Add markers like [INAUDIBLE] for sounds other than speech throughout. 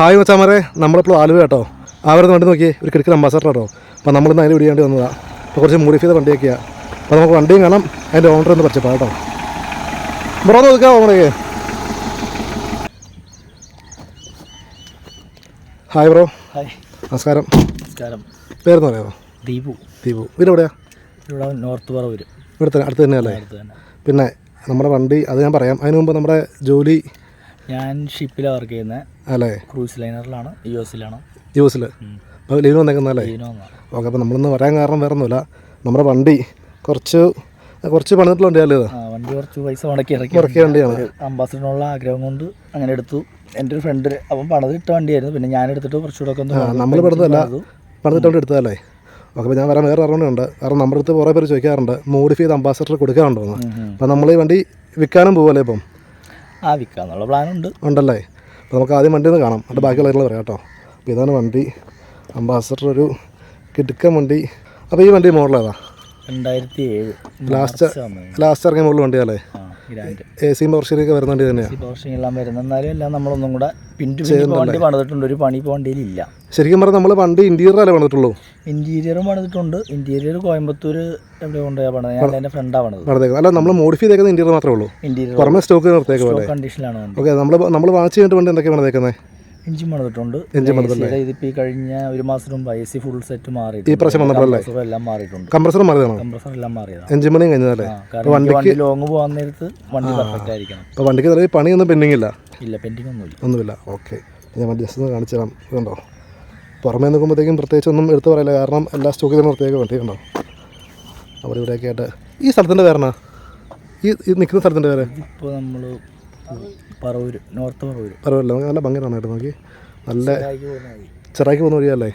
Hi മച്ചാമാരെ നമ്മളിപ്പോൾ ആലുവ കേട്ടോ. അവരുടെ വണ്ടി നോക്കി ഒരു കിടക്കുന്ന അംബാസഡർ കേട്ടോ അപ്പോൾ നമ്മളിന്ന് അതിന് പിടിയേണ്ടി വന്നതാണ് അപ്പോൾ കുറച്ച് മോഡിഫൈ ചെയ്ത വണ്ടിയൊക്കെയാണ് അപ്പോൾ നമുക്ക് വണ്ടിയും കാണാം അതിന്റെ ഓണർ ഒന്ന് പറിച്ചപ്പോൾ കേട്ടോ. ബ്രോ നോക്കാം ഓണറേ ഹായ് ബ്രോ. ഹായ്. നമസ്കാരം. നമസ്കാരം. പേരെന്ന് പറയാമോ? ദീപു. ദീപു. വീടെവിടെയാണ് ഇവിടെ നോർത്ത് പറവൂര്. ഇവിടെ തന്നെ അടുത്ത് തന്നെയല്ലേ? തന്നെ. പിന്നെ നമ്മുടെ വണ്ടി അത് ഞാൻ പറയാം. അതിന് മുമ്പ് നമ്മുടെ ജോലി ഞാൻ ഷിപ്പിലാണ് വർക്ക് ചെയ്യുന്നത് അല്ലേ? ക്രൂസ് ലൈനറിലാണ് യു എസിലാണ് യു എസിൽ അപ്പോൾ ലീവ് വന്നേക്കുന്നല്ലേ ഓക്കെ അപ്പോൾ നമ്മളിന്ന് വരാൻ കാരണം വേറെ ഒന്നുമില്ല നമ്മുടെ വണ്ടി കുറച്ച് കുറച്ച് ആ വണ്ടി കുറച്ച് പൈസ മുടക്കി ഇറക്കി. ഇറക്കിയ വണ്ടിയാണ്. അംബാസിഡറിനുള്ള ആഗ്രഹം കൊണ്ട് അങ്ങനെ എടുത്തു. എന്റെ ഒരു ഫ്രണ്ട് അവൻ പണിത് ഇട്ട വണ്ടിയായിരുന്നു. പിന്നെ ഞാൻ എടുത്തിട്ട് കുറച്ചുകൂടെ ഒക്കെ. നമ്മൾ പണിതല്ല പണിതിട്ടുണ്ട് എടുത്തതല്ലേ? ഓക്കെ അപ്പോൾ ഞാൻ വരാൻ വേറെ അറിവുണ്ട് കാരണം നമ്മുടെ അടുത്ത് കുറേ പേര് ചോദിക്കാറുണ്ട് മോഡിഫൈ ചെയ്ത് അംബാസിഡർ കൊടുക്കാറുണ്ടോ എന്ന്. അപ്പോൾ നമ്മൾ ഈ വണ്ടി വിൽക്കാനും പോകുമല്ലേ ഇപ്പം? ആ വിൽക്കാന്നുള്ള പ്ലാനുണ്ട്. ഉണ്ടല്ലേ? അപ്പോൾ നമുക്ക് ആദ്യം വണ്ടി ഒന്ന് കാണാം. എന്നിട്ട് ബാക്കിയുള്ള കാര്യങ്ങൾ പറയാം കേട്ടോ. അപ്പോൾ ഇതാണ് വണ്ടി. അംബാസഡർ ഒരു കിടുക്കൻ വണ്ടി. അപ്പോൾ ഈ വണ്ടി മോഡൽ ഏതാ? രണ്ടായിരത്തി ഏഴ്. ലാസ്റ്റ് ലാസ്റ്റ് ഇറങ്ങിയ മോഡൽ വണ്ടിയല്ലേ ഗ്രാൻഡ് എ സിയും പവർഷീനൊക്കെ വരുന്ന വണ്ടി തന്നെയാണ് പോർഷിംഗ് എല്ലാം വരുന്ന എന്നാലും എല്ലാം നമ്മളൊന്നും കൂടെ പിന്റു വണ്ടി പണിതിട്ടുണ്ട്. ഒരു പണി ഇപ്പോൾ വണ്ടിയിലില്ല ശരിക്കും പറഞ്ഞാൽ നമ്മൾ വണ്ടി ഇന്റീരിയറല്ലേ പണിതിട്ടുള്ളൂ? ഇന്റീരിയറും പണിതിട്ടുണ്ട്. ഇന്റീരിയർ കോയമ്പത്തൂർ എവിടെ കൊണ്ടുപോയാ പണിത്? ഞാൻ എന്റെ ഫ്രണ്ടാണ് പണിത് അല്ല നമ്മൾ മോഡിഫൈ ചെയ്തേക്കുന്ന ഇന്റീരിയർ മാത്രമേ ഉള്ളൂ. ഇന്റീരിയർ പുറമെ സ്റ്റോക്ക് നിർത്തേക്കുമല്ലേ കണ്ടീഷനിലാണ് ഓക്കെ നമ്മൾ നമ്മൾ വാച്ച് കഴിഞ്ഞിട്ട് പണ്ട് എന്തൊക്കെയാണ് പണിതേക്കുന്നത് എഞ്ചിൻ പണിതിട്ടുണ്ട് എഞ്ചിൻ ഇതിപ്പോൾ ഈ കഴിഞ്ഞ ഒരു മാസം മുമ്പ് ഐ സി ഫുൾ സെറ്റ് മാറി ഈ പ്രാവശ്യം വന്നപ്പോഴല്ലേ? എല്ലാം മാറിയിട്ടുണ്ട്. കംപ്രസർ മാറിയതാണ്? കംപ്രസർ എല്ലാം മാറിയതാണ് എഞ്ചിൻ പണിയും കഴിഞ്ഞതല്ലേ? ആ, കാരണം എനിക്ക് വണ്ടി ലോങ് പോകാൻ നേരത്ത് വണ്ടി പെർഫെക്റ്റ് ആയിരിക്കണം. അപ്പോൾ വണ്ടിക്ക് നിലവിൽ പണിയൊന്നും പെൻഡിങ് ഇല്ല? ഇല്ല പെൻഡിങ് ഒന്നുമില്ല. ഒന്നുമില്ല. ഓക്കെ. ഞാൻ വണ്ടി ജസ്റ്റ് ഒന്ന് കാണിച്ചു തരാം. ഇതുണ്ടോ? പുറമേ നിൽക്കുമ്പോഴത്തേക്കും പ്രത്യേകിച്ച് ഒന്നും എടുത്തു പറയില്ല. കാരണം എല്ലാ സ്റ്റോക്കിൽ തന്നെ പ്രത്യേക വണ്ടി കണ്ടോ അവിടെ ഇവിടെയൊക്കെ ആയിട്ട്. ഈ സ്ഥലത്തിന്റെ പേരണ ഈ ഈ നിൽക്കുന്ന സ്ഥലത്തിന്റെ പേര്? ഇപ്പോൾ നമ്മൾ പറവൂര് നോർത്ത് പറവൂര്. പറവില്ല നല്ല ഭംഗിയാണ് നോക്കി. നല്ല. ചെറാക്കി പോകുന്ന വഴിയല്ലേ?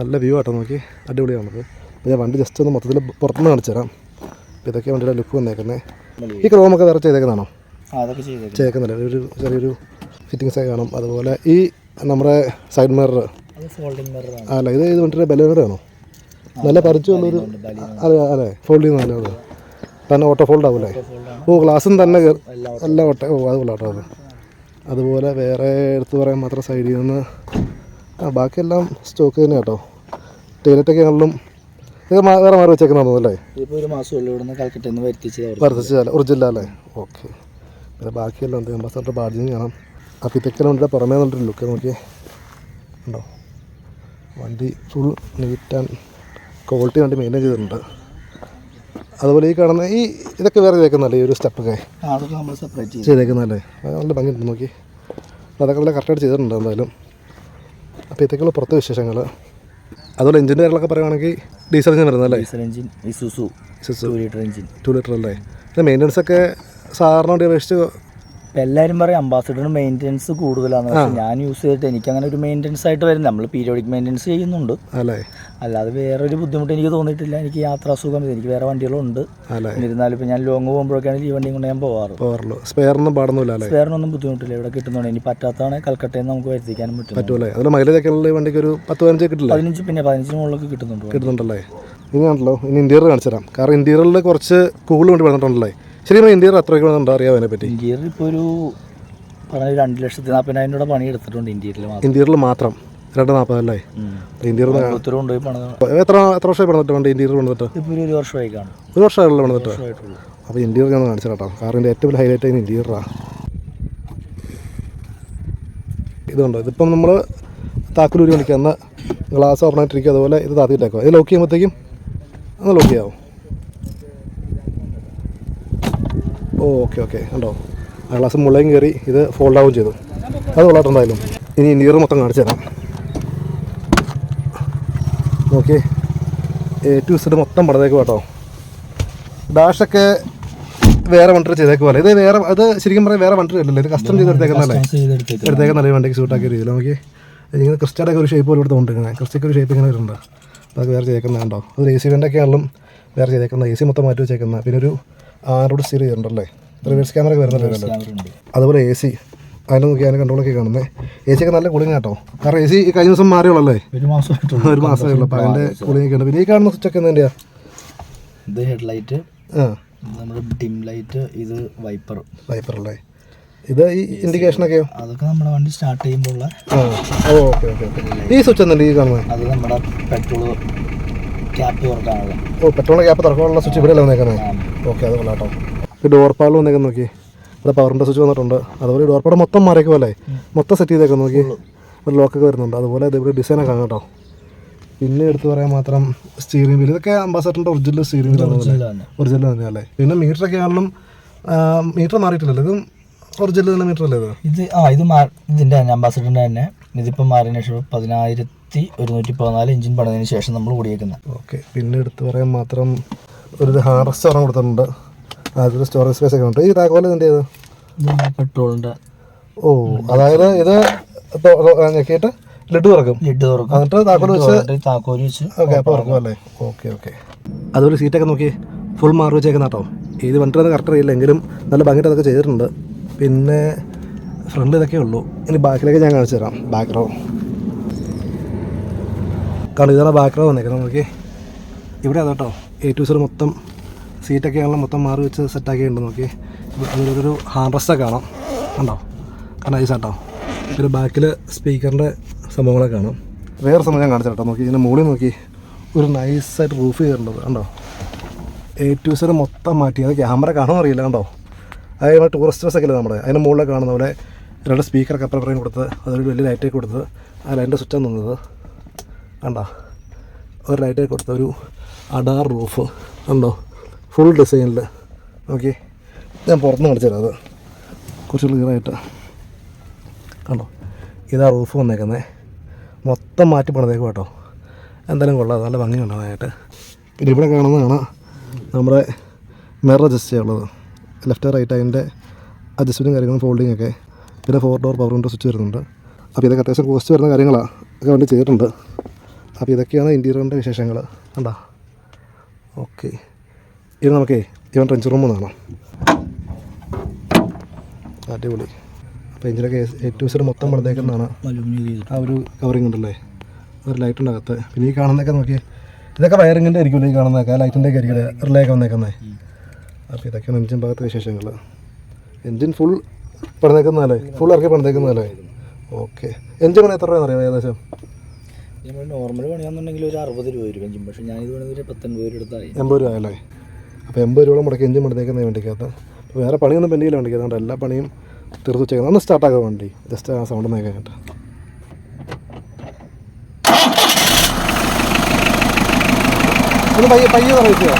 നല്ല വ്യൂ ആട്ടോ നോക്കി. അടിപൊളിയാണത് നമുക്ക് ഞാൻ വണ്ടി ജസ്റ്റ് ഒന്ന് മൊത്തത്തിൽ പുറത്തുനിന്ന് കാണിച്ചു തരാം. അപ്പോൾ ഇതൊക്കെ വണ്ടിയുടെ ലുക്ക് വന്നേക്കുന്നത് ഈ ക്രോമൊക്കെ വേറെ ചെയ്തേക്കുന്നതാണോ? ചെയ്തേക്കുന്നില്ല ഒരു ചെറിയൊരു ഫിറ്റിങ്സ് ഒക്കെ കാണും. അതുപോലെ ഈ നമ്മുടെ സൈഡ് മിറർ അല്ല ഇത് ഇത് വണ്ടിയുടെ ബലൂണയുടെ ആണോ? നല്ല പറിച്ചു വന്നൊരു അതെ അതെ. ഫോൾഡ് ചെയ്യുന്ന നല്ലത് തന്നെ ഓട്ടോ ഫോൾഡ് ആവൂലേ ഓ ഗ്ലാസ്സും തന്നെ എല്ലാ ഓട്ടോ ഓ അത് കൊള്ളാട്ടോ അത്. അതുപോലെ വേറെ എടുത്ത് പറയാൻ മാത്രം സൈഡിൽ നിന്ന് ആ ബാക്കിയെല്ലാം സ്റ്റോക്ക് തന്നെ കേട്ടോ. ടോയ്ലറ്റൊക്കെ ആണെങ്കിലും ഇത് വേറെ മാറി വെച്ചേക്കുന്നതാണോ അല്ലേ? ഒരു ഇവിടുന്ന് കൽക്കട്ടയിൽ വരുത്തിച്ചത് ഒറിജിനൽ അല്ലേ? ഓക്കെ പിന്നെ ബാക്കിയെല്ലാം ഉണ്ട് അംബാസഡർ ബാഡ്ജിങ് കാണാം ആ വണ്ടിയുടെ പുറമേ നിന്നിട്ട് ലുക്ക് നോക്കിയേ. ഉണ്ടോ വണ്ടി ഫുൾ നീറ്റ് ആൻഡ് ക്വാളിറ്റി വണ്ടി മെയിന്റെയിൻ ചെയ്തിട്ടുണ്ട്. അതുപോലെ ഈ കാണുന്ന ഈ ഇതൊക്കെ വേറെ ചെയ്തേക്കുന്നല്ലേ ഈ ഒരു സ്റ്റെപ്പൊക്കെ? അതൊക്കെ നമ്മൾ സെപ്പറേറ്റ് ചെയ്തു. ചെയ്തേക്കുന്നല്ലേ നല്ല ഭംഗിയുണ്ട് നോക്കി. അതൊക്കെ നല്ല കറക്റ്റായിട്ട് ചെയ്തിട്ടുണ്ട് എന്തായാലും. അപ്പോൾ ഇതൊക്കെയുള്ള പുറത്തെ വിശേഷങ്ങൾ അതുപോലെ എഞ്ചിന്റെ കാര്യങ്ങളൊക്കെ പറയുകയാണെങ്കിൽ diesel engine വരുന്നല്ലേ diesel engine Isuzu. Two litre engine two litre അല്ലേ? മെയിന്റനൻസ് ഒക്കെ സാധാരണ വണ്ടി അപേക്ഷിച്ച് ഇപ്പം എല്ലാവരും പറയും അംബാസിഡറിന് മെയിന്റെനൻസ് കൂടുതലാണ് പക്ഷേ ഞാൻ യൂസ് ചെയ്തിട്ട് എനിക്ക് അങ്ങനെ ഒരു മെയിന്റെനൻസ് ആയിട്ട് വരുന്നത് നമ്മൾ പീരിയോഡിക് മെയിന്റെനൻസ് ചെയ്യുന്നുണ്ട്. അല്ലേ? അല്ലാതെ വേറൊരു ബുദ്ധിമുട്ട് എനിക്ക് തോന്നിയിട്ടില്ല. എനിക്ക് യാത്രാസുഖം എനിക്ക് വേറെ വണ്ടികളുണ്ട്. എന്നിരുന്നാലും ഇപ്പം ഞാൻ ലോങ് പോകുമ്പോഴൊക്കെയാണ് ഈ വണ്ടിയും കൊണ്ട് ഞാൻ പോകാറ് പോകാറുള്ളൂ സ്പെയറൊന്നും പാടുന്നില്ല സ്പെയറിനൊന്നും ബുദ്ധിമുട്ടില്ല. ഇവിടെ കിട്ടുന്നുണ്ട് ഇനി പറ്റാത്തതാണ് കൽക്കട്ടയിൽ നിന്ന് നമുക്ക് വരുത്തിക്കാനും പറ്റും പറ്റുമല്ലേ അതിൽ മൈലേജ് ഒക്കെ വണ്ടിക്ക് ഒരു പത്ത് പതിനഞ്ച് കിട്ടില്ല? പതിനഞ്ച് പിന്നെ പതിനഞ്ചിന് മുകളിലൊക്കെ കിട്ടുന്നുണ്ട് കിട്ടുന്നുണ്ടല്ലേ? ഇനി ആണല്ലോ ഇനി ഇന്റീരിയർ കാണിച്ചു തരാം. കാരണം ഇന്റീരിയറിൽ കുറച്ച് കൂടുതൽ വണ്ടി വന്നിട്ടുണ്ടല്ലേ? ശരിക്കും ഇന്ത്യയിൽ അത്രയ്ക്ക് വന്നിട്ടുണ്ടോ അറിയാം അതിനെപ്പറ്റി? ഇന്ത്യയിൽ ഇപ്പോൾ ഒരു പറഞ്ഞ രണ്ട് ലക്ഷത്തി നാൽപ്പതിനായിരം രൂപ പണി എടുത്തിട്ടുണ്ട് ഇന്ത്യയിൽ ഇന്ത്യയിൽ മാത്രം. രണ്ട് നാൽപ്പതല്ലേ ഇന്ത്യയിൽ ഒത്തിരി കൊണ്ടുപോയി പണിത് എത്ര എത്ര വർഷമായി പണിതിട്ടുണ്ട് ഇന്ത്യയിൽ പണിതിട്ട്? ഇപ്പോൾ ഒരു വർഷമായി കാണും. ഒരു വർഷമായിട്ടുള്ള പണിതിട്ട്? അപ്പോൾ ഇന്ത്യയിൽ ഞാൻ കാണിച്ചു കേട്ടോ. കാറിന്റെ ഏറ്റവും വലിയ ഹൈലൈറ്റ് അതിന് ഇന്റീരിയറാണ് ഇതുണ്ടോ ഇതിപ്പം നമ്മൾ താക്കലൂരി പണിക്കുന്ന ഗ്ലാസ് ഓപ്പൺ ആയിട്ടിരിക്കുക അതുപോലെ ഇത് താത്തിയിട്ടേക്കോ ഇത് ലോക്ക് ചെയ്യുമ്പോഴത്തേക്കും ഒന്ന് ലോക്ക് ചെയ്യാവോ. Oh okay okay. ഉണ്ടോ ആ ഗ്ലാസ് മുളയും കയറി ഇത് ഫോൾഡ് ആവുകയും ചെയ്തു. അത് കൊള്ളാട്ടുണ്ടായാലും ഇനി നീർ മൊത്തം കാണിച്ചു തരാം. നോക്കിയേ എ ടു സെഡ് മൊത്തം പടതേക്ക് കേട്ടോ. ഡാഷൊക്കെ വേറെ വണ്ടി ചെയ്തേക്ക് പോലെ ഇത് വേറെ അത് ശരിക്കും പറയാം വേറെ വണ്ടി അല്ലല്ലോ. ഇത് കസ്റ്റം ചെയ്തെടുത്തേക്കുന്നല്ലേ ചെയ്തെടുത്തേക്ക് എടുത്തേക്കുന്നല്ലേ വണ്ടിക്ക് സൂട്ടാക്കിയ രീതിയിൽ. നമുക്ക് ഇങ്ങനെ ക്രിസ്റ്റയുടെ ഒക്കെ ഒരു ഷേപ്പ് പോലെ ഇവിടെ കൊണ്ടിരിക്കുന്നത് ക്രിസ്റ്റയ്ക്ക് ഒരു ഷേപ്പ് ഇങ്ങനെ വരുന്നുണ്ട്. അതൊക്കെ വേറെ ചെയ്തേക്കുന്നത് കണ്ടോ അത് എ സി വെന്റൊക്കെ ആണെങ്കിലും വേറെ ചെയ്തേക്കുന്നത് എ സി മൊത്തം മാറ്റി വെച്ചേക്കുന്നത് പിന്നെ ഒരു ആറോട് സ്റ്റീർ ചെയ്തിട്ടുണ്ടല്ലേ? റിവേഴ്സ് ക്യാമറ ഒക്കെ വരുന്നുണ്ടല്ലോ അതുപോലെ എ സി അതിന് നോക്കി അതിന് കൺട്രോളൊക്കെ കാണുന്നത് എ സി ഒക്കെ നല്ല കൂളിംഗ് കേട്ടോ കാരണം എ സി കഴിഞ്ഞ ദിവസം മാറിയുള്ളല്ലേ? ഒരു മാസമായിട്ടുള്ളൂ ഒരു മാസമേ ഉള്ളൂ അപ്പോൾ അതിന്റെ കൂളിംഗ് ഒക്കെ ഉണ്ട്. പിന്നെ ഈ കാണുന്ന സ്വിച്ചൊക്കെ എന്തിന്റെയാ? ഇത് ഹെഡ്ലൈറ്റ് ആ. നമ്മുടെ ഡിം ലൈറ്റ് ഇത് വൈപ്പർ വൈപ്പർ അല്ലേ? ഇത് ഈ ഇൻഡിക്കേഷൻ ഒക്കെയോ? അതൊക്കെ നമ്മുടെ വണ്ടി സ്റ്റാർട്ട് ചെയ്യുമ്പോൾ ഉള്ള ആ. Oh okay okay okay. ഈ സ്വിച്ച് എന്തുണ്ട് ഈ കാണുന്നത്? അത് നമ്മുടെ പെട്രോൾ ക്യാപ്പ് തുറക്കാനുള്ള ഓ പെട്രോൾ ക്യാപ്പ് തുറക്കാനുള്ള സ്വിച്ച് ഇവിടെ അല്ലേ വന്നേക്കുന്നത് ഓക്കെ അത് കൊള്ളാട്ടോ ഈ ഡോർ പാൽ വന്നേക്കാൻ നോക്കി. ഇവിടെ പവറിന്റെ സ്വിച്ച് വന്നിട്ടുണ്ട്. അതുപോലെ ഡോർ പാഡ് മൊത്തം മാറിയൊക്കെ പോലെ. മൊത്തം സെറ്റ് ചെയ്തേക്കാൻ നോക്കി. ഒരു ലോക്കൊക്കെ വരുന്നുണ്ട്. അതുപോലെ ഇതേപോലെ ഡിസൈനൊക്കെ ആണ് കേട്ടോ. പിന്നെ എടുത്ത് പറയാൻ മാത്രം സ്റ്റീറിംഗ് വീൽ ഇതൊക്കെ അംബാസഡറിന്റെ ഒറിജിനൽ സ്റ്റീറിംഗ് വീൽ ഒറിജിനൽ തന്നെയല്ലേ പിന്നെ മീറ്ററൊക്കെ ആണെങ്കിലും മീറ്റർ മാറിയിട്ടില്ലല്ലോ. ഇതും ഒറിജിനൽ തന്നെ മീറ്റർ അല്ലേ ഇത്? ആ ഇത് ഇതിന്റെ തന്നെ അംബാസഡറിന്റെ തന്നെ. ഇതിപ്പോൾ മാറിയതിന് ശേഷം പതിനായിരത്തി ഒരുന്നൂറ്റി പതിനാല് ഇഞ്ചിൻ പണിതിന് ശേഷം നമ്മൾ ഓടിയേക്കുന്നത് ഓക്കെ. പിന്നെ എടുത്ത് പറയാൻ മാത്രം ഒരു ഹാർഡ് സ്റ്റോറും കൊടുത്തിട്ടുണ്ട്. അതൊരു സ്റ്റോറേജ് സ്പേസ് ഒക്കെ ഉണ്ട്. ഈ താക്കോൽ ഇതിന്റെ ഇത് പെട്രോളിന്റെ ഓ അതായത് ഇത് ഞെക്കിയിട്ട് ലഡു തുറക്കും. ലിഡ് തുറക്കും. എന്നിട്ട് താക്കോൽ വെച്ച് താക്കോൽ താക്കോൽ വെച്ച് ഓക്കെ അപ്പോൾ തുറക്കും അല്ലേ ഓക്കെ ഓക്കെ അതുപോലെ സീറ്റൊക്കെ നോക്കി ഫുൾ മാറി വെച്ചേക്കുന്ന കേട്ടോ. ഇത് വണ്ടിട്ട് കറക്റ്റ് അറിയില്ല. എങ്കിലും നല്ല ഭംഗിയിട്ട് അതൊക്കെ ചെയ്തിട്ടുണ്ട്. പിന്നെ ഫ്രണ്ട് ഇതൊക്കെ ഉള്ളൂ. ഇനി ബാക്കിലേക്ക് ഞാൻ കാണിച്ചു തരാം. ബാക്ക് റോ കാരണം ഇതാണ് ബാക്ക് റോ വന്നേക്കുന്നത്. നോക്കി ഇവിടെ അതാട്ടോ എ ടു സീറോ മൊത്തം സീറ്റൊക്കെ ആണല്ലോ മൊത്തം മാറി വെച്ച് സെറ്റാക്കിയിട്ടുണ്ട് നോക്കി അതിലൊരു ഹാൻഡ് റെസ്റ്റൊക്കെ കാണാം. കണ്ടോ? കാരണം ഐസാട്ടോ ഒരു ബാക്കിൽ സ്പീക്കറിന്റെ സംഭവങ്ങളൊക്കെ കാണാം. വേറെ സംഭവം ഞാൻ കാണിച്ചു നോക്കി ഇതിന്റെ മുകളിൽ നോക്കി. ഒരു നൈസായിട്ട് റൂഫ് ചെയ്തിട്ടുണ്ട് കണ്ടോ? എ ടു സീറോ മൊത്തം മാറ്റി. അത് ക്യാമറ കാണുമോ അറിയില്ല. കണ്ടോ? അത് നമ്മുടെ ടൂറിസ്റ്റ് ബസ്സൊക്കെ അല്ലേ നമ്മുടെ? അതിന്റെ മുകളിലൊക്കെ കാണുന്ന പോലെ രണ്ട് സ്പീക്കറൊക്കെ അപ്പുറം പറയും കൊടുത്ത് അതൊരു വലിയ ലൈറ്റൊക്കെ കൊടുത്ത് ആ ലൈറ്റിന്റെ സ്വിച്ചാണ് നിന്നത് കണ്ടോ? ഒരു ലൈറ്റൊക്കെ കൊടുത്ത് ഒരു അഡാർ റൂഫ്. ഉണ്ടോ ഫുൾ ഡിസൈനിൽ ഓക്കെ ഞാൻ പുറത്തുനിന്ന് നിന്ന് കളിച്ചത് കുറച്ച് ക്ലിയറായിട്ട് കണ്ടോ? ഇതാ റൂഫ് വന്നേക്കുന്നത് മൊത്തം മാറ്റി പണിതേക്കും കേട്ടോ എന്തായാലും കൊള്ളാം. നല്ല ഭംഗി ഉണ്ടാകാനായിട്ട് പിന്നെ ഇവിടെ കാണുന്നതാണ് നമ്മുടെ മിറർ അഡ്ജസ്റ്റ് ചെയ്യാനുള്ളത്. ലെഫ്റ്റ് റൈറ്റ് അതിന്റെ അഡ്ജസ്റ്റ്മെന്റും കാര്യങ്ങളും ഫോൾഡിങ് ഒക്കെ. പിന്നെ four door power window switch വരുന്നുണ്ട്. അപ്പോൾ ഇതൊക്കെ അത്യാവശ്യം കോസ്റ്റ് വരുന്ന കാര്യങ്ങളാണ് ഒക്കെ വേണ്ടി ചെയ്തിട്ടുണ്ട്. അപ്പോൾ ഇതൊക്കെയാണ് ഇന്റീരിയറിന്റെ വിശേഷങ്ങൾ കണ്ടോ? ഓക്കെ. ഇത് നമുക്കേ ഇവൻ ട്രെഞ്ച് റൂം കാണാം. അടിപൊളി. അപ്പോൾ എഞ്ചിനൊക്കെ ഏറ്റവും സൈഡ് മൊത്തം പണിതേക്കുന്നതാണ്. ആ ഒരു കവറിങ് ഉണ്ടല്ലേ? ഒരു ലൈറ്റ് ഉണ്ട് അകത്ത് പിന്നെ ഈ കാണുന്നതൊക്കെ നോക്കിയേ ഇതൊക്കെ വയറിങ്ങിന്റെ ആയിരിക്കുമല്ലോ ഈ കാണുന്നതൊക്കെ? ഒക്കെ ആയിരിക്കും റിലേക്ക് വന്നേക്കുന്നത് അപ്പോൾ ഇതൊക്കെയാണ് എഞ്ചിൻ ഭാഗത്തെ വിശേഷങ്ങൾ എഞ്ചിൻ ഫുൾ പണിതേക്കുന്നതല്ലേ? ഫുൾ ഇറക്കി പണിതേക്കുന്നതല്ലേ? ഓക്കെ. എഞ്ചിൻ പണി എത്ര രൂപയെന്ന് ഏകദേശം? നമ്മൾ നോർമൽ പണിയാന്നുണ്ടെങ്കിൽ ഒരു അറുപത് രൂപ വരും എഞ്ചിൻ പക്ഷേ ഞാനിത് വേണമെങ്കിൽ ഒരു പത്തൊൻപത് രൂപ എടുത്തായി എൺപത് രൂപ അല്ലേ? അപ്പോൾ എൺപത് രൂപ മുടക്കി എഞ്ചിൻ പണിതേക്കുന്ന വേണ്ടിക്കാത്ത അപ്പോൾ വേറെ പണിയൊന്നും പെൻഡിയില്ല വേണ്ടിക്കാത്ത അതുകൊണ്ട് എല്ലാ പണിയും തീർത്ത് വെച്ചേക്കുന്നത്. ഒന്ന് സ്റ്റാർട്ടാക്കുക വണ്ടി. ജസ്റ്റ് ആ സൗണ്ട് നേക്കാൻ കേട്ടോ. ഒന്ന് പയ്യെ പയ്യെ പറയുക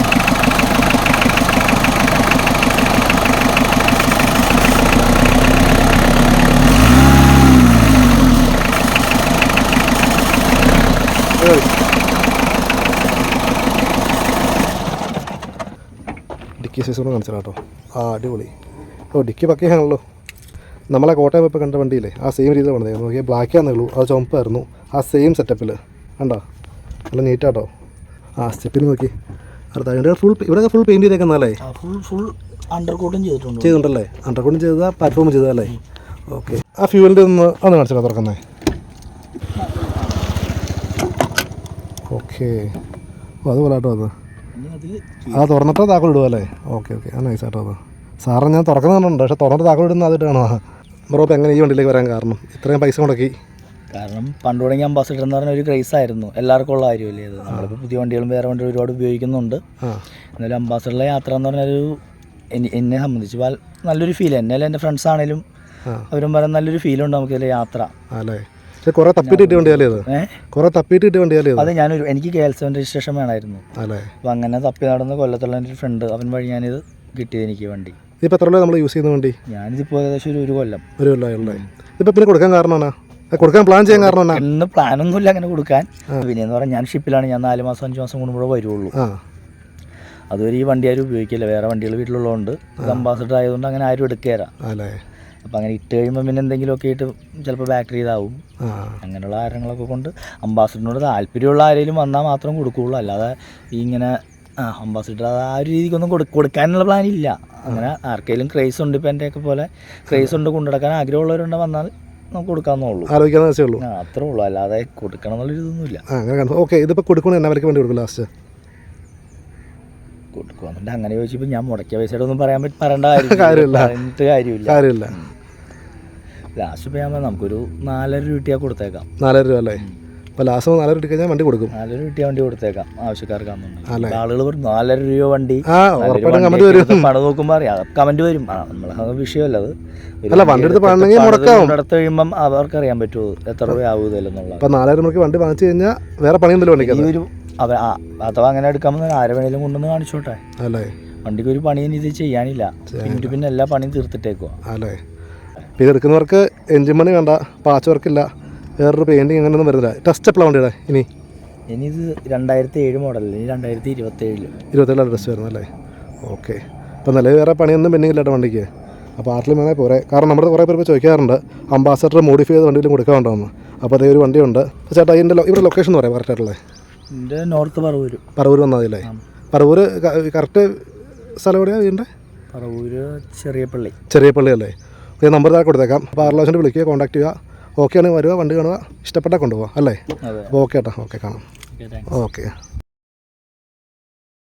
ഡിക്കി സൈസ് കൂടെ കാണിച്ചാൽ കേട്ടോ. ആ അടിപൊളി. ഓ ഡിക്കി പക്കയാണല്ലോ നമ്മളെ കോട്ടയം ഇപ്പോൾ കണ്ട വണ്ടിയില്ലേ? ആ സെയിം രീതിയിൽ പണിതേ നോക്കിയാൽ ബ്ലാക്ക് ആണെന്നേ ഉള്ളൂ. അത് ചുമപ്പായിരുന്നു. ആ സെയിം സെറ്റപ്പിൽ കണ്ടോ? നല്ല നീറ്റാട്ടോ ആ സ്റ്റെപ്പിന് നോക്കി. അടുത്ത ഫുൾ ഇവിടെയൊക്കെ ഫുൾ പെയിന്റ് ചെയ്തേക്കുന്നല്ലേ ഫുൾ ഫുൾ അണ്ടർ കോട്ടും ചെയ്തിട്ടുണ്ട്. ചെയ്തിട്ടുണ്ടല്ലേ? അണ്ടർകോട്ടും ചെയ്താൽ പ്ലാറ്റ്ഫോം ചെയ്തതല്ലേ ഓക്കെ. ആ ഫ്യൂവലിന്റെ ഒന്ന് ഒന്ന് കാണിച്ചാൽ തുറക്കുന്നേ. ഓക്കെ. ഓ കേട്ടോ അത്. ആ തുറന്നിട്ട് താക്കോൽ ഇടുക അല്ലേ? Okay okay. ആ നൈസ് ആട്ടോ അത് സാറിന് ഞാൻ തുറക്കുന്നുണ്ട് പക്ഷെ തുറന്നിട്ട് താക്കോൽ ഇടുന്ന അതിട്ടാണോ ബ്രോ ഇപ്പം എങ്ങനെ ഈ വണ്ടിയിലേക്ക് വരാൻ കാരണം? ഇത്രയും പൈസ മുടക്കി കാരണം പണ്ട് തുടങ്ങി ബസ് എന്ന് പറഞ്ഞ ഒരു ക്രൈസ് ആയിരുന്നു. എല്ലാവർക്കും ഉള്ള കാര്യമല്ലേ അത്. നമ്മളിപ്പോൾ പുതിയ വണ്ടികളും വേറെ വണ്ടികളും ഒരുപാട് ഉപയോഗിക്കുന്നുണ്ട്. എന്നാലും അംബാസിഡറിലെ യാത്ര എന്ന് പറഞ്ഞൊരു ഒരു എന്നെ സംബന്ധിച്ച് നല്ലൊരു ഫീൽ എന്നെ അല്ല എന്റെ ഫ്രണ്ട്സ് ആണെങ്കിലും അവരും പറയാൻ നല്ലൊരു ഫീലുണ്ട് നമുക്ക് ഇതിലെ യാത്ര. അല്ലേ? കുറേ കിട്ടിയ വണ്ടിയല്ലേ ഏഹ് കുറേ തപ്പിയിട്ട് കിട്ടിയ വണ്ടിയല്ലേ അത്? ഞാനൊരു എനിക്ക് കെ എൽ സെവൻ രജിസ്ട്രേഷൻ വേണമായിരുന്നു. അല്ലേ അപ്പോൾ അങ്ങനെ തപ്പി നടന്ന് കൊല്ലത്തുള്ള എന്റെ ഒരു ഫ്രണ്ട് അവൻ വഴി ഞാനിത് കിട്ടിയത് എനിക്ക് വണ്ടി. ഇതിപ്പോൾ എത്ര നമ്മൾ യൂസ് ചെയ്യുന്ന വണ്ടി? ഞാനിതിപ്പോൾ ഏകദേശം ഒരു ഒരു കൊല്ലം. ഒരു കൊല്ലം ഇതിപ്പോൾ പിന്നെ കൊടുക്കാൻ കാരണമാണ് കൊടുക്കാൻ പ്ലാൻ ചെയ്യാൻ കാരണം ഇന്ന് പ്ലാനൊന്നുമില്ല അങ്ങനെ കൊടുക്കാൻ. പിന്നെ എന്ന് പറഞ്ഞാൽ ഞാൻ ഷിപ്പിലാണ് ഞാൻ നാല് മാസം അഞ്ച് മാസം കൂടുമ്പോഴേ വരുള്ളൂ അതുവരെ ഈ വണ്ടി ആരും ഉപയോഗിക്കില്ല. വേറെ വണ്ടികൾ വീട്ടിലുള്ളതുകൊണ്ട് ഇത് അംബാസഡർ ആയതുകൊണ്ട് അങ്ങനെ ആരും എടുക്കുകയില്ല അപ്പോൾ അങ്ങനെ ഇട്ട് കഴിയുമ്പോൾ പിന്നെ എന്തെങ്കിലുമൊക്കെ ഇട്ട് ചിലപ്പോൾ ബാറ്ററി ഇതാവും. അങ്ങനെയുള്ള കാര്യങ്ങളൊക്കെ കൊണ്ട് അംബാസിഡറിനോട് താല്പര്യമുള്ള ആരെങ്കിലും വന്നാൽ മാത്രം കൊടുക്കുകയുള്ളൂ അല്ലാതെ ഈ ഇങ്ങനെ അംബാസിഡർ അത് ആ ഒരു രീതിക്കൊന്നും കൊടു കൊടുക്കാനുള്ള പ്ലാൻ ഇല്ല. അങ്ങനെ ആർക്കെങ്കിലും ക്രേസ് ഉണ്ട് ഇപ്പം എന്റെയൊക്കെ പോലെ ക്രേസ് ഉണ്ട് കൊണ്ടുനടക്കാൻ ആഗ്രഹമുള്ളവരുണ്ട് വന്നാൽ നമുക്ക് കൊടുക്കാവുന്നേ ഉള്ളൂ. ആലോചിക്കാന്ന് ഉള്ളൂ. ആ അത്രേ ഉള്ളൂ. അല്ലാതെ കൊടുക്കണം എന്നുള്ളൊരു ഇതൊന്നുമില്ല അങ്ങനെ ഓക്കെ ഇതിപ്പോൾ കൊടുക്കണേ? എന്നെ അവർക്ക് വേണ്ടി കൊടുക്കും ലാസ്റ്റ് കൊടുക്കുക എന്നിട്ട് അങ്ങനെ ചോദിച്ചപ്പോൾ ഞാൻ മുടക്കിയ പൈസയുടെ ഒന്നും പറയാൻ പറ്റി പറയേണ്ട കാര്യമില്ല. [LAUGHS] കാര്യമില്ല. ലാസ്റ്റ് പേ ഞാൻ നമുക്കൊരു നാലര രൂപ കൊടുത്തേക്കാം. നാലര രൂപ അല്ലേ? അപ്പോൾ ലാസ്റ്റ് നാലര രൂപ കഴിഞ്ഞാൽ വണ്ടി കൊടുക്കും. നാലര രൂപ വണ്ടി കൊടുത്തേക്കാം ആവശ്യക്കാർക്കാണെന്നുണ്ടെങ്കിൽ ആളുകൾ പറഞ്ഞു നാലര രൂപ വണ്ടി. കമന്റ് വരും. പണ നോക്കുമ്പോൾ അറിയാം. കമന്റ് വരും. ആ നമ്മളെ വിഷയമല്ല അത്. അല്ല, വണ്ടി എടുത്ത് പണിതെങ്കിൽ മുടക്കാവും. എടുത്ത് കഴിയുമ്പം അവർക്ക് അറിയാൻ പറ്റുമോ? എത്ര രൂപ എന്നുള്ളത് അപ്പോൾ നാലര രൂപയ്ക്ക് വണ്ടി വാങ്ങിച്ചു കഴിഞ്ഞാൽ വേറെ പണി വണ്ടിക്ക് ഈ ഒരു അവ ആ, അഥവാ അങ്ങനെ എടുക്കാമെന്ന് ആരെ വേണേലും കൊണ്ടുവന്ന് കാണിച്ചോട്ടെ. അല്ലേ? വണ്ടിക്ക് ഒരു പണിയും ഇത് ചെയ്യാനില്ല. പിന്നെ എല്ലാ പണിയും തീർത്തിട്ടേക്കുവാ. അല്ലേ? ഇത് എടുക്കുന്നവർക്ക് എൻജിൻ മണി വേണ്ട പാച്ച് വർക്കില്ല വേറൊരു പെയിന്റിങ് അങ്ങനെയൊന്നും വരുന്നില്ല. ടെസ്റ്റ് എപ്പോഴാണ് വണ്ടിയുടെ ഇനി? ഇനി ഇത് രണ്ടായിരത്തി ഏഴ് മോഡൽ ഇനി രണ്ടായിരത്തി ഇരുപത്തി ഏഴിൽ ഇരുപത്തേഴാണ് ടെസ്റ്റ് വരുന്നല്ലേ അല്ലേ? ഓക്കെ അപ്പോൾ നല്ല വേറെ പണിയൊന്നും പെൻഡിങ് ഇല്ലാട്ടോ വണ്ടിക്ക്. അപ്പോൾ ആർട്ടിൽ വേണേൽ പോരെ. കാരണം നമ്മുടെ കുറേ പേര് ഇപ്പോൾ ചോദിക്കാറുണ്ട് അംബാസഡർ മോഡിഫൈ ചെയ്ത വണ്ടിയിലും കൊടുക്കാറുണ്ടോന്ന്. അപ്പോൾ അതേ ഒരു വണ്ടിയുണ്ട്. ചേട്ടാ ഇതിന്റെ ഇവിടെ ലൊക്കേഷൻ എന്ന് പറയാം കറക്റ്റായിട്ടുള്ളത് എന്റെ നോർത്ത് പറവൂർ പറവൂർ വന്നാൽ മതിയല്ലേ പറവൂർ കറക്റ്റ് സ്ഥലം എവിടെയാണ് ഇതിന്റെ പറവൂര് ചെറിയ പള്ളി ചെറിയ ഈ നമ്പർ താഴെ കൊടുത്തേക്കാം. അപ്പോൾ ആറ് ലക്ഷം വിളിക്കുക കോൺടാക്ട് ചെയ്യുക. ഓക്കെ ആണെങ്കിൽ വരിക വണ്ടി കാണുക ഇഷ്ടപ്പെട്ടാൽ കൊണ്ടുപോകാം അല്ലേ? അപ്പോൾ ഓക്കെ ഏട്ടാ ഓക്കെ കാണാം. ഓക്കെ